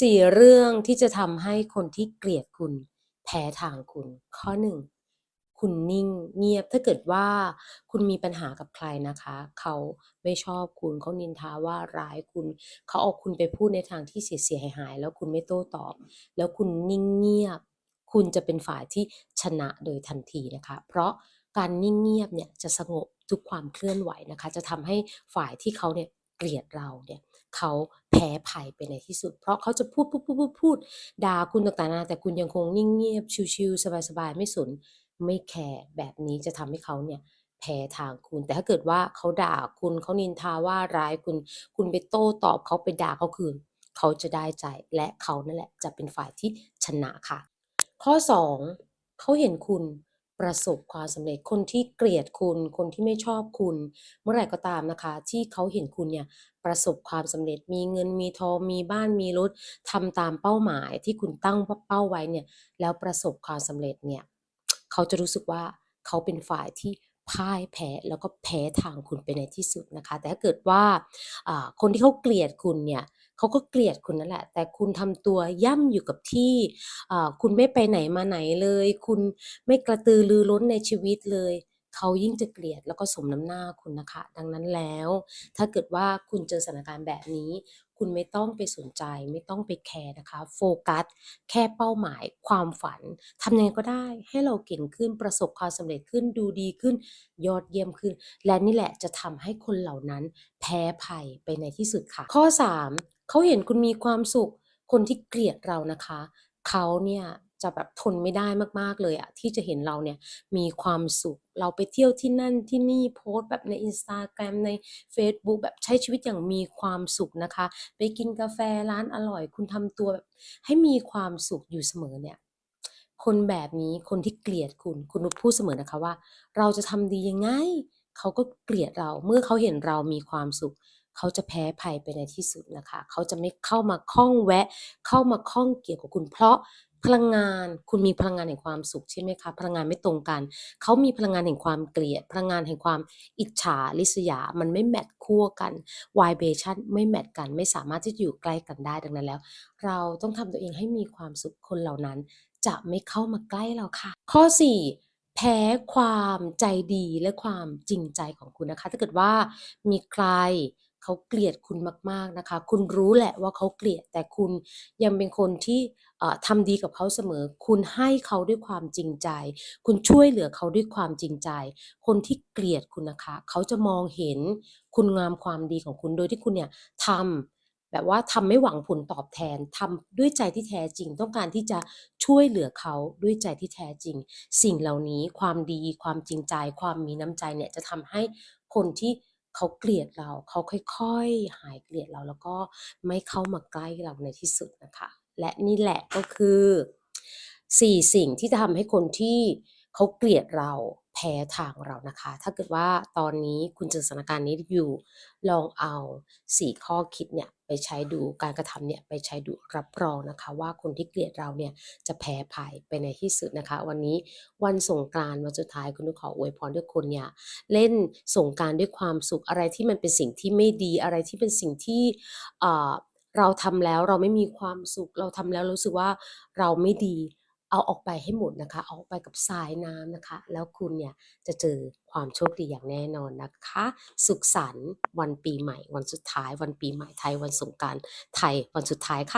สี่เรื่องที่จะทำให้คนที่เกลียดคุณ แพ้ทางคุณ ข้อหนึ่งคุณนิ่งเงียบถ้าเกิดว่าคุณมีปัญหากับใครนะคะ เขาไม่ชอบคุณเขานินทาว่าร้ายคุณ เขาเอาคุณไปพูดในทางที่เสียหายหาย แล้วคุณไม่โต้ตอบ แล้วคุณนิ่งเงียบ คุณจะเป็นฝ่ายที่ชนะโดยทันทีนะคะ เพราะการนิ่งเงียบเนี่ยจะสงบทุกความเคลื่อนไหวนะคะ จะทำให้ฝ่ายที่เขาเนี่ยเกลียดเราเนี่ย เขาแพ้ภัยไปในที่สุด เพราะเขาจะพูดพูดพูดพูดพูดด่าคุณต่างๆนานาแต่คุณยังคงนิ่งเงียบชิวๆสบายๆไม่สนไม่แคร์แบบนี้จะทำให้เขาเนี่ยแพ้ทางคุณ แต่ถ้าเกิดว่าเขาด่าคุณเขานินทาว่าร้ายคุณ คุณไปโต้ตอบเขาไปด่าเขาคืน เขาจะได้ใจและเขานั่นแหละจะเป็นฝ่ายที่ชนะค่ะ ข้อ 2เขาเห็นคุณ ประสบความสำเร็จคนที่เกลียดคุณ คนที่ไม่ชอบคุณ เมื่อไหร่ก็ตามนะคะ ที่เขาเห็นคุณเนี่ยประสบความสำเร็จมีเงินมีทองมีบ้านมีรถทำตามเป้าหมายที่คุณตั้งเป้าไว้เนี่ยแล้วประสบความสำเร็จเนี่ยเขาจะรู้สึกว่าเขาเป็นฝ่ายที่พ่ายแพ้แล้วก็แพ้ทางคุณไปในที่สุดนะคะ แต่ถ้าเกิดว่าคนที่เขาเกลียดคุณเนี่ย เขาก็เกลียดคุณนั่นแหละ แต่คุณทำตัวย่ำอยู่กับที่คุณไม่ไปไหนมาไหนเลย คุณไม่กระตือรือร้นในชีวิตเลย เขายิ่งจะเกลียดแล้วก็สมน้ำหน้าคุณนะคะ ดังนั้นแล้ว ถ้าเกิดว่าคุณเจอสถานการณ์แบบนี้ คุณไม่ต้องไปสนใจ ไม่ต้องไปแคร์นะคะ โฟกัส แค่เป้าหมาย ความฝันทำยังไงก็ได้ ให้เราเก่งขึ้นประสบความสำเร็จขึ้นดูดีขึ้น ยอดเยี่ยมขึ้น และนี่แหละจะทำให้คนเหล่านั้น แพ้ภัยไปในที่สุดค่ะ ข้อ 3เขาเห็นคุณมีความสุขคนที่เกลียดเรานะคะ เขาเนี่ย จะแบบทนไม่ได้มากๆเลยอะที่จะเห็นเราเนี่ยมีความสุข เราไปเที่ยวที่นั่นที่นี่โพสต์แบบใน Instagram ในเฟซบุ๊กแบบใช้ชีวิตอย่างมีความสุขนะคะ ไปกินกาแฟร้านอร่อย คุณทำตัวแบบให้มีความสุขอยู่เสมอเนี่ยคนแบบนี้คนที่เกลียดคุณคุณพูดเสมอนะคะว่า เราจะทำดียังไงเขาก็เกลียดเราเมื่อเขาเห็นเรามีความสุข เขาจะแพ้ภัยไปในที่สุดนะคะ เขาจะไม่เข้ามาข้องแวะ เข้ามาข้องเกี่ยวกับคุณเพราะพลังงานคุณมีพลังงานแห่งความสุขใช่ไหมคะพลังงานไม่ตรงกัน เขามีพลังงานแห่งความเกลียด พลังงานแห่งความอิจฉาริษยา มันไม่แมทคั่วกัน vibration ไม่แมทกันไม่สามารถที่จะอยู่ใกล้กันได้ดังนั้นแล้ว เราต้องทำตัวเองให้มีความสุขคนเหล่านั้น จะไม่เข้ามาใกล้เราค่ะ ข้อ 4แพ้ความใจดีและความจริงใจของคุณนะคะ ถ้าเกิดว่ามีใคร เขาเกลียดคุณมากๆนะคะ คุณรู้แหละว่าเขาเกลียด แต่คุณยังเป็นคนที่ทำดีกับเขาเสมอ คุณให้เขาด้วยความจริงใจ คุณช่วยเหลือเขาด้วยความจริงใจ คนที่เกลียดคุณนะคะ เขาจะมองเห็นคุณงามความดีของคุณโดยที่คุณเนี่ยทำแบบว่าทำไม่หวังผลตอบแทนทำด้วยใจที่แท้จริง ต้องการที่จะช่วยเหลือเขาด้วยใจที่แท้จริง สิ่งเหล่านี้ความดี ความจริงใจ ความมีน้ำใจเนี่ยจะทำให้คนที่ เขาเกลียดเราเขาค่อยๆ หายเกลียดเราแล้วก็ไม่เข้ามาใกล้เราในที่สุดนะคะ และนี่แหละก็คือ 4 สิ่งที่จะทำให้คนที่ เขาเกลียดเราแพ้ทางเรานะคะ ถ้าเกิดว่าตอนนี้คุณเจอสถานการณ์นี้อยู่ ลองเอา 4 ข้อคิดเนี่ยไปใช้ดูการกระทำเนี่ยไปใช้ดูรับรองนะคะ ว่าคนที่เกลียดเราเนี่ยจะแพ้ภัยไปในที่สุดนะคะ วันนี้วันสงกรานต์วันสุดท้ายคุณนุขออวยพรให้ทุกคนเนี่ยเล่นสงกรานด้วยความสุขอะไรที่มันเป็นสิ่งที่ไม่ดีอะไรที่เป็นสิ่งที่เอ่อเราทำแล้วเราไม่มีความสุข เราทำแล้วรู้สึกว่าเราไม่ดี เอาออกไปให้หมดนะคะ เอาออกไปกับสายน้ำนะคะ แล้วคุณเนี่ยจะเจอความโชคดีอย่างแน่นอนนะคะ สุขสันต์วันปีใหม่ วันสุดท้าย วันปีใหม่ไทยวันสงการไทยวันสุดท้ายค่ะ